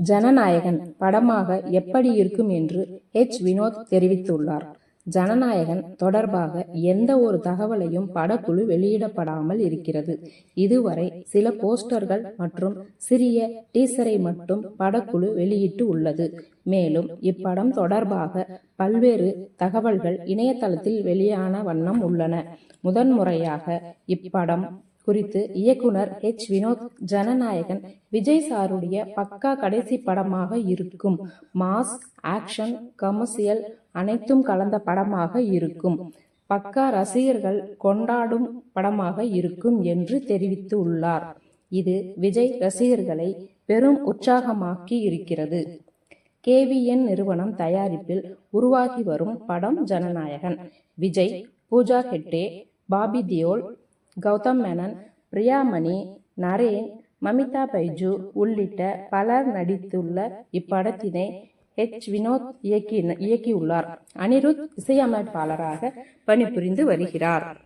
ஜனநாயகன் படமாக எப்படி இருக்கும் என்று எச். வினோத் தெரிவித்துள்ளார். ஜனநாயகன் தொடர்பாக எந்த ஒரு தகவலையும் படக்குழு வெளியிடப்படாமல் இருக்கிறது. இதுவரை சில போஸ்டர்கள் மற்றும் சிறிய டீசரை மட்டும் படக்குழு வெளியிட்டு உள்ளது. மேலும் இப்படம் தொடர்பாக பல்வேறு தகவல்கள் இணையதளத்தில் வெளியான வண்ணம் உள்ளன. முதன்முறையாக இப்படம் குறித்து இயக்குனர் ஹெச் வினோத் ஜனநாயகன் விஜய் சாருடைய பக்கா கடைசி படமாக இருக்கும். மாஸ் ஆக்ஷன் கமர்சியல் அனைத்தும் கலந்த படமாக இருக்கும். பக்கா ரசிகர்கள் கொண்டாடும் படமாக இருக்கும் என்று தெரிவித்து உள்ளார். இது விஜய் ரசிகர்களை பெரும் உற்சாகமாக்கி இருக்கிறது. கேவிஎன் நிறுவனம் தயாரிப்பில் உருவாகி வரும் படம் ஜனநாயகன். விஜய் பூஜா ஹெட்டே பாபி தியோல் கௌதம் மேனன் பிரியாமணி நரேன் மமிதா பைஜு உள்ளிட்ட பலர் நடித்துள்ள இப்படத்தினை ஹெச் வினோத் இயக்கி இயக்கியுள்ளார். அனிருத் இசையமைப்பாளராக பணிபுரிந்து வருகிறார்.